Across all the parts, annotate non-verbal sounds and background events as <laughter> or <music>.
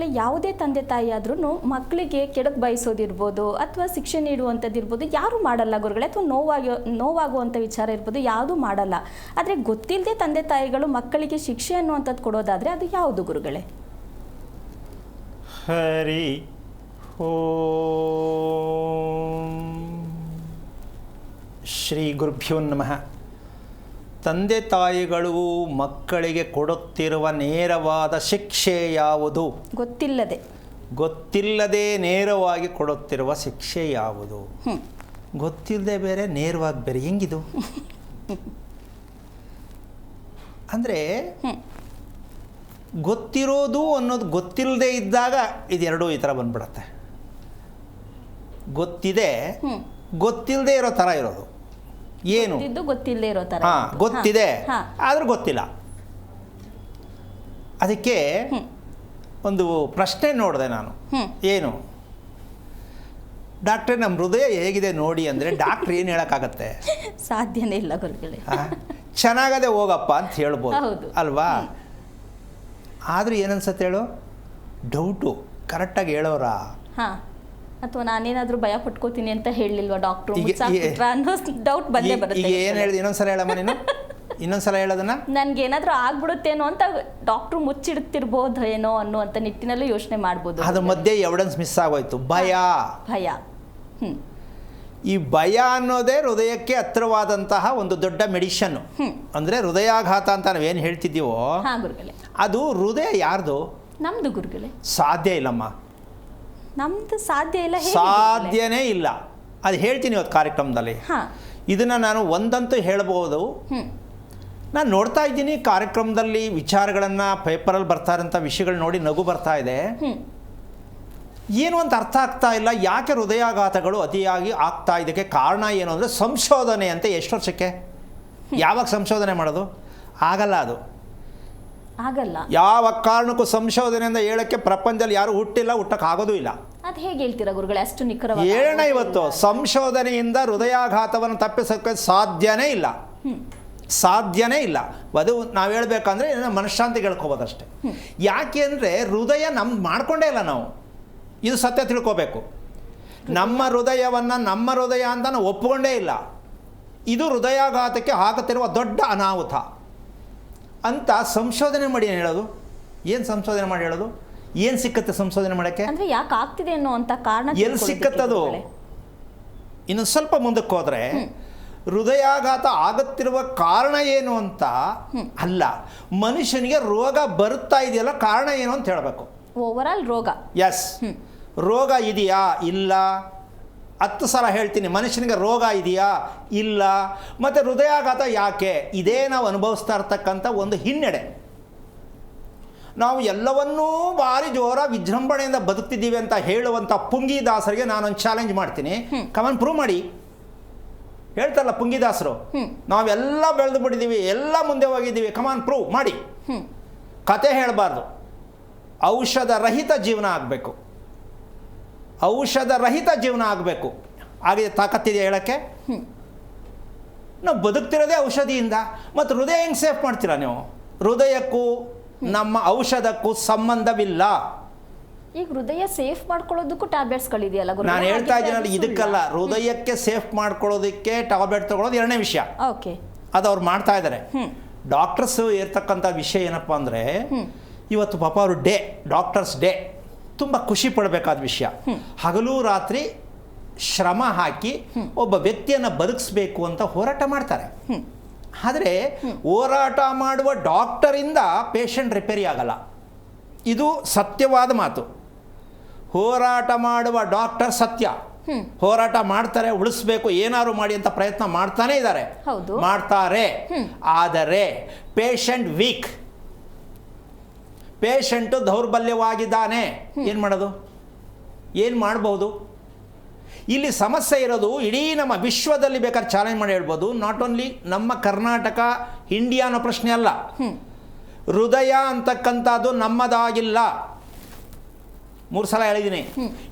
ಗುರುಗಳೇ ಯಾವುದೇ ತಂದೆ ತಾಯಿ ಆದ್ರೂ ಮಕ್ಕಳಿಗೆ ಕೆಡಕ್ ಬಯಸೋದಿರ್ಬೋದು ಅಥವಾ ಶಿಕ್ಷೆ ನೀಡುವಂಥದ್ದಿರ್ಬೋದು ಯಾರು ಮಾಡಲ್ಲ ಗುರುಗಳೇ. ಅಥವಾ ನೋವಾಗೋ ನೋವಾಗುವಂಥ ವಿಚಾರ ಇರ್ಬೋದು, ಯಾವುದು ಮಾಡಲ್ಲ. ಆದರೆ ಗೊತ್ತಿಲ್ಲದೆ ತಂದೆ ತಾಯಿಗಳು ಮಕ್ಕಳಿಗೆ ಶಿಕ್ಷೆ ಅನ್ನುವಂಥದ್ದು ಕೊಡೋದಾದರೆ ಅದು ಯಾವುದು ಗುರುಗಳೇ? ಹರಿ ಹೋ ಶ್ರೀ ಗುರುಭ್ಯೋ ನಮಃ. ತಂದೆ ತಾಯಿಗಳು ಮಕ್ಕಳಿಗೆ ಕೊಡುತ್ತಿರುವ ನೇರವಾದ ಶಿಕ್ಷೆ ಯಾವುದು? ಗೊತ್ತಿಲ್ಲದೆ. ಗೊತ್ತಿಲ್ಲದೆ ನೇರವಾಗಿ ಕೊಡುತ್ತಿರುವ ಶಿಕ್ಷೆ ಯಾವುದು? ಗೊತ್ತಿಲ್ಲದೆ ಬೇರೆ ನೇರವಾಗಿ ಬೇರೆ. ಹೆಂಗಿದು? ಅಂದರೆ ಗೊತ್ತಿರೋದು ಅನ್ನೋದು ಗೊತ್ತಿಲ್ಲದೆ ಇದ್ದಾಗ ಇದೆರಡೂ ಈ ಥರ ಬಂದ್ಬಿಡತ್ತೆ. ಗೊತ್ತಿದೆ ಗೊತ್ತಿಲ್ಲದೆ ಇರೋ ಥರ ಇರೋದು. ಏನು? ಗೊತ್ತಿಲ್ಲದೆ ಇರೋ ಥರ ಹಾಂ ಗೊತ್ತಿದೆ. ಆದರೂ ಗೊತ್ತಿಲ್ಲ. ಅದಕ್ಕೆ ಒಂದು ಪ್ರಶ್ನೆ ನೋಡಿದೆ ನಾನು. ಏನು? ಡಾಕ್ಟ್ರೇ ನಮ್ಮ ಹೃದಯ ಹೇಗಿದೆ ನೋಡಿ ಅಂದರೆ ಡಾಕ್ಟ್ರ್ ಏನು ಹೇಳೋಕ್ಕಾಗತ್ತೆ? <laughs> ಸಾಧ್ಯನೇ ಇಲ್ಲ ಗುರುಗಳೇ. ಚೆನ್ನಾಗದೆ ಹೋಗಪ್ಪ ಅಂತ ಹೇಳ್ಬೋದು. ಅಲ್ವಾ? ಆದರೂ ಏನನ್ಸತ್ತೆ ಹೇಳು? ಡೌಟು ಕರೆಕ್ಟಾಗಿ ಹೇಳೋರಾ? ಅಥವಾ ನಾನೇನಾದರೂ ಭಯ ಪಟ್ಕೋತೀನಿ ಅಂತ ಹೇಳಲಿಲ್ವಾ ಡಾಕ್ಟ್ರು ಅನ್ನೋ ಡೌಟ್ ಬಂದೇ ಬರುತ್ತೆ. ಏನು ಹೇಳಿದೆ? ಇನ್ನೊಂದ್ಸಲ ಹೇಳಮ್ಮ ನೀನು? ಇನ್ನೊಂದ್ಸಲ ಹೇಳೋದನ್ನ? ನನ್ಗೇನಾದ್ರೂ ಆಗ್ಬಿಡುತ್ತೇನೋ ಅಂತ ಡಾಕ್ಟ್ರು ಮುಚ್ಚಿಡ್ತಿರ್ಬೋದು ಏನೋ ಅನ್ನೋ ಅಂತ ನಿಟ್ಟಿನಲ್ಲಿ ಯೋಚನೆ ಮಾಡ್ಬೋದು. ಅದ್ರ ಮಧ್ಯೆ ಎವಿಡೆನ್ಸ್ ಮಿಸ್ ಆಗೋಯ್ತು. ಭಯ. ಭಯ. ಹ್ಮ್. ಈ ಭಯ ಅನ್ನೋದೇ ಹೃದಯಕ್ಕೆ ಹತ್ರವಾದಂತಹ ಒಂದು ದೊಡ್ಡ ಮೆಡಿಷನ್ ಅಂದ್ರೆ ಹೃದಯಾಘಾತ ಅಂತ ನಾವೇನು ಹೇಳ್ತಿದ್ದೀವೋ ಅದು ಹೃದಯ ಯಾರ್ದು? ನಮ್ದು ಗುರುಗಳೇ. ಸಾಧ್ಯ ಇಲ್ಲಮ್ಮ. ನಮ್ದು ಸಾಧ್ಯ ಇಲ್ಲ ಸಾಧ್ಯನೇ ಇಲ್ಲ. ಅದು ಹೇಳ್ತೀನಿ ಇವತ್ತು ಕಾರ್ಯಕ್ರಮದಲ್ಲಿ. ಇದನ್ನು ನಾನು ಒಂದಂತೂ ಹೇಳಬಹುದು. ನಾನು ನೋಡ್ತಾ ಇದ್ದೀನಿ ಕಾರ್ಯಕ್ರಮದಲ್ಲಿ ವಿಚಾರಗಳನ್ನು ಪೇಪರಲ್ಲಿ ಬರ್ತಾ ಇರೋಂಥ ವಿಷಯಗಳು ನೋಡಿ ನಗು ಬರ್ತಾ ಇದೆ. ಏನು ಅಂತ ಅರ್ಥ ಆಗ್ತಾ ಇಲ್ಲ. ಯಾಕೆ ಹೃದಯಾಘಾತಗಳು ಅತಿಯಾಗಿ ಆಗ್ತಾ ಇದಕ್ಕೆ ಕಾರಣ ಏನು ಅಂದರೆ ಸಂಶೋಧನೆ ಅಂತ ಎಷ್ಟು ವರ್ಷಕ್ಕೆ? ಯಾವಾಗ ಸಂಶೋಧನೆ ಮಾಡೋದು? ಆಗಲ್ಲ ಅದು. ಆಗಲ್ಲ. ಯಾವ ಕಾರಣಕ್ಕೂ ಸಂಶೋಧನೆಯಿಂದ ಹೇಳಕ್ಕೆ ಪ್ರಪಂಚದಲ್ಲಿ ಯಾರು ಹುಟ್ಟಿಲ್ಲ ಹುಟ್ಟಕ್ಕೆ ಆಗೋದೂ ಇಲ್ಲ. ಅದ್ ಹೇಗೆ ಹೇಳ್ತೀರಾ ಗುರುಗಳೇ? ಅಷ್ಟು ನಿಖರವಾಗಿ ಹೇಳೋಣ ಇವತ್ತು ಸಂಶೋಧನೆಯಿಂದ ಹೃದಯಾಘಾತವನ್ನು ತಪ್ಪಿಸೋಕೆ ಸಾಧ್ಯನೇ ಇಲ್ಲ. ಸಾಧ್ಯನೇ ಇಲ್ಲ. ಅದು ನಾವು ಹೇಳ್ಬೇಕಂದ್ರೆ ಮನಃಶಾಂತಿ ಕೇಳ್ಕೋಬೋದಷ್ಟೇ ಯಾಕೆ ಅಂದರೆ ಹೃದಯ ನಮ್ ಮಾಡ್ಕೊಂಡೇ ಇಲ್ಲ ನಾವು. ಇದು ಸತ್ಯ ತಿಳ್ಕೋಬೇಕು. ನಮ್ಮ ಹೃದಯವನ್ನು ನಮ್ಮ ಹೃದಯ ಅಂತ ನಾವು ಒಪ್ಪಿಕೊಂಡೇ ಇಲ್ಲ. ಇದು ಹೃದಯಾಘಾತಕ್ಕೆ ಆಗುತ್ತಿರುವ ದೊಡ್ಡ ಅನಾಹುತ. ಅಂತ ಸಂಶೋಧನೆ ಮಾಡಿ ಏನು ಹೇಳೋದು? ಏನು ಸಂಶೋಧನೆ ಮಾಡಿ ಹೇಳೋದು? ಏನು ಸಿಕ್ಕತ್ತೆ ಸಂಶೋಧನೆ ಮಾಡೋಕ್ಕೆ? ಅಂದ್ರೆ ಯಾಕೆ ಆಗ್ತಿದೆ ಅನ್ನೋ ಅಂತ ಕಾರಣ ಎಲ್ಲಿ ಸಿಕ್ಕತ್ತದು. ಇನ್ನು ಸ್ವಲ್ಪ ಮುಂದಕ್ಕೆ ಹೋದರೆ ಹೃದಯಾಘಾತ ಆಗುತ್ತಿರುವ ಕಾರಣ ಏನು ಅಂತ ಅಲ್ಲ. ಮನುಷ್ಯನಿಗೆ ರೋಗ ಬರುತ್ತಾ ಇದೆಯಲ್ಲ ಕಾರಣ ಏನು ಅಂತ ಹೇಳಬೇಕು. ಓವರ್ ಆಲ್ ರೋಗ ಎಸ್ ರೋಗ ಇದೆಯಾ? ಇಲ್ಲ. ಹತ್ತು ಸಲ ಹೇಳ್ತೀನಿ ಮನುಷ್ಯನಿಗೆ ರೋಗ ಇದೆಯಾ? ಇಲ್ಲ. ಮತ್ತು ಹೃದಯಾಘಾತ ಯಾಕೆ? ಇದೇ ನಾವು ಅನುಭವಿಸ್ತಾ ಇರ್ತಕ್ಕಂಥ ಒಂದು ಹಿನ್ನೆಡೆ. ನಾವು ಎಲ್ಲವನ್ನೂ ಭಾರಿ ಜೋರ ವಿಜೃಂಭಣೆಯಿಂದ ಬದುಕ್ತಿದ್ದೀವಿ ಅಂತ ಹೇಳುವಂಥ ಪುಂಗಿದಾಸರಿಗೆ ನಾನೊಂದು ಚಾಲೆಂಜ್ ಮಾಡ್ತೀನಿ. ಕಮನ್ ಪ್ರೂವ್ ಮಾಡಿ. ಹೇಳ್ತಾರಲ್ಲ ಪುಂಗಿದಾಸರು. ನಾವೆಲ್ಲ ಬೆಳೆದು ಬಿಟ್ಟಿದ್ದೀವಿ ಎಲ್ಲ ಮುಂದೆ ಹೋಗಿದ್ದೀವಿ. ಕಮಾನ್ ಪ್ರೂವ್ ಮಾಡಿ. ಕತೆ ಹೇಳಬಾರ್ದು. ಔಷಧ ರಹಿತ ಜೀವನ ಆಗಬೇಕು. ಔಷಧ ರಹಿತ ಜೀವನ ಆಗಬೇಕು. ಹಾಗೆ ತಾಕತ್ತಿದೆ ಹೇಳೋಕ್ಕೆ. ನಾವು ಬದುಕ್ತಿರೋದೇ ಔಷಧಿಯಿಂದ ಮತ್ತು ಹೃದಯ ಹೆಂಗೆ ಸೇಫ್ ಮಾಡ್ತೀರಾ ನೀವು? ಹೃದಯಕ್ಕೂ ನಮ್ಮ ಔಷಧಕ್ಕೂ ಸಂಬಂಧವಿಲ್ಲ. ಈಗ ಹೃದಯ ಸೇಫ್ ಮಾಡ್ಕೊಳ್ಳೋದಕ್ಕೂ ಟ್ಯಾಬ್ಲೆಟ್ಸ್ಗಳಿದೆಯಲ್ಲ? ನಾನು ಹೇಳ್ತಾ ಇದ್ದೀನಿ ಇದ್ದೀನಲ್ಲ ಇದಕ್ಕಲ್ಲ ಹೃದಯಕ್ಕೆ ಸೇಫ್ ಮಾಡ್ಕೊಳ್ಳೋದಕ್ಕೆ ಟ್ಯಾಬ್ಲೆಟ್ ತಗೊಳ್ಳೋದು ಎರಡನೇ ವಿಷಯ. ಓಕೆ. ಅದು ಅವ್ರು ಮಾಡ್ತಾ ಇದ್ದಾರೆ ಡಾಕ್ಟರ್ಸ್ ಇರ್ತಕ್ಕಂಥ ವಿಷಯ ಏನಪ್ಪ ಅಂದರೆ ಇವತ್ತು ಪಾಪ ಅವರು ಡೇ ಡಾಕ್ಟರ್ಸ್ ಡೇ. ತುಂಬ ಖುಷಿ ಪಡಬೇಕಾದ ವಿಷಯ. ಹಗಲು ರಾತ್ರಿ ಶ್ರಮ ಹಾಕಿ ಒಬ್ಬ ವ್ಯಕ್ತಿಯನ್ನು ಬದುಕಿಸ್ಬೇಕು ಅಂತ ಹೋರಾಟ ಮಾಡ್ತಾರೆ. ಆದರೆ ಹೋರಾಟ ಮಾಡುವ ಡಾಕ್ಟರಿಂದ ಪೇಷಂಟ್ ರಿಪೇರಿ ಆಗಲ್ಲ. ಇದು ಸತ್ಯವಾದ ಮಾತು. ಹೋರಾಟ ಮಾಡುವ ಡಾಕ್ಟರ್ ಸತ್ಯ. ಹೋರಾಟ ಮಾಡ್ತಾರೆ ಉಳಿಸ್ಬೇಕು ಏನಾದ್ರು ಮಾಡಿ ಅಂತ ಪ್ರಯತ್ನ ಮಾಡ್ತಾನೆ ಇದ್ದಾರೆ. ಮಾಡ್ತಾರೆ. ಆದರೆ ಪೇಷಂಟ್ ವೀಕ್. ಪೇಷಂಟು ದೌರ್ಬಲ್ಯವಾಗಿದ್ದಾನೆ. ಏನು ಮಾಡೋದು? ಏನು ಮಾಡ್ಬೋದು ಇಲ್ಲಿ ಸಮಸ್ಯೆ ಇರೋದು ಇಡೀ ನಮ್ಮ ವಿಶ್ವದಲ್ಲಿ ಬೇಕಾದ್ರೆ ಚಾಲೆಂಜ್ ಮಾಡಿ ಹೇಳ್ಬೋದು. ನಾಟ್ ಓನ್ಲಿ ನಮ್ಮ ಕರ್ನಾಟಕ ಇಂಡಿಯಾ ಅನ್ನೋ ಪ್ರಶ್ನೆ ಅಲ್ಲ. ಹೃದಯ ಅಂತಕ್ಕಂಥದ್ದು ನಮ್ಮದಾಗಿಲ್ಲ. ಮೂರು ಸಲ ಹೇಳಿದ್ದೀನಿ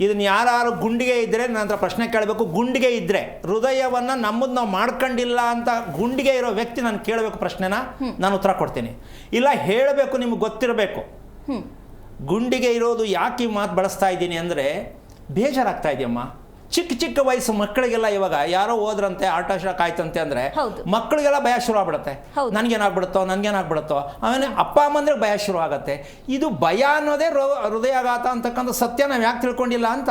ಇದನ್ನು ಯಾರು ಗುಂಡಿಗೆ ಇದ್ದರೆ ನಂತರ ಹತ್ರ ಪ್ರಶ್ನೆ ಕೇಳಬೇಕು. ಗುಂಡಿಗೆ ಇದ್ದರೆ ಹೃದಯವನ್ನು ನಮ್ಮದು ನಾವು ಮಾಡ್ಕೊಂಡಿಲ್ಲ ಅಂತ ಗುಂಡಿಗೆ ಇರೋ ವ್ಯಕ್ತಿ ನಾನು ಕೇಳಬೇಕು ಪ್ರಶ್ನೆನ ನಾನು ಉತ್ತರ ಕೊಡ್ತೀನಿ. ಇಲ್ಲ ಹೇಳಬೇಕು ನಿಮ್ಗೆ ಗೊತ್ತಿರಬೇಕು. ಗುಂಡಿಗೆ ಇರೋದು ಯಾಕೆ ಈ ಮಾತು ಬಳಸ್ತಾ ಇದ್ದೀನಿ ಅಂದರೆ ಬೇಜಾರಾಗ್ತಾ ಇದೆಯಮ್ಮ. ಚಿಕ್ಕ ಚಿಕ್ಕ ವಯಸ್ಸು ಮಕ್ಕಳಿಗೆಲ್ಲ ಇವಾಗ ಯಾರೋ ಹೋದ್ರಂತೆ ಆಟ ಶಾಕ್ ಆಯ್ತಂತೆ ಅಂದರೆ. ಮಕ್ಕಳಿಗೆಲ್ಲ ಭಯ ಶುರು ಆಗ್ಬಿಡುತ್ತೆ. ನನ್ಗೇನಾಗ್ಬಿಡುತ್ತೋ ನನಗೇನಾಗ್ಬಿಡುತ್ತೋ ಆಮೇಲೆ ಅಪ್ಪ ಅಮ್ಮಂದ್ರೆ ಭಯ ಶುರು ಆಗುತ್ತೆ. ಇದು ಭಯ ಅನ್ನೋದೇ ಹೃದಯಾಘಾತ ಅಂತಕ್ಕಂಥ ಸತ್ಯ ನಾವು ಯಾಕೆ ತಿಳ್ಕೊಂಡಿಲ್ಲ ಅಂತ?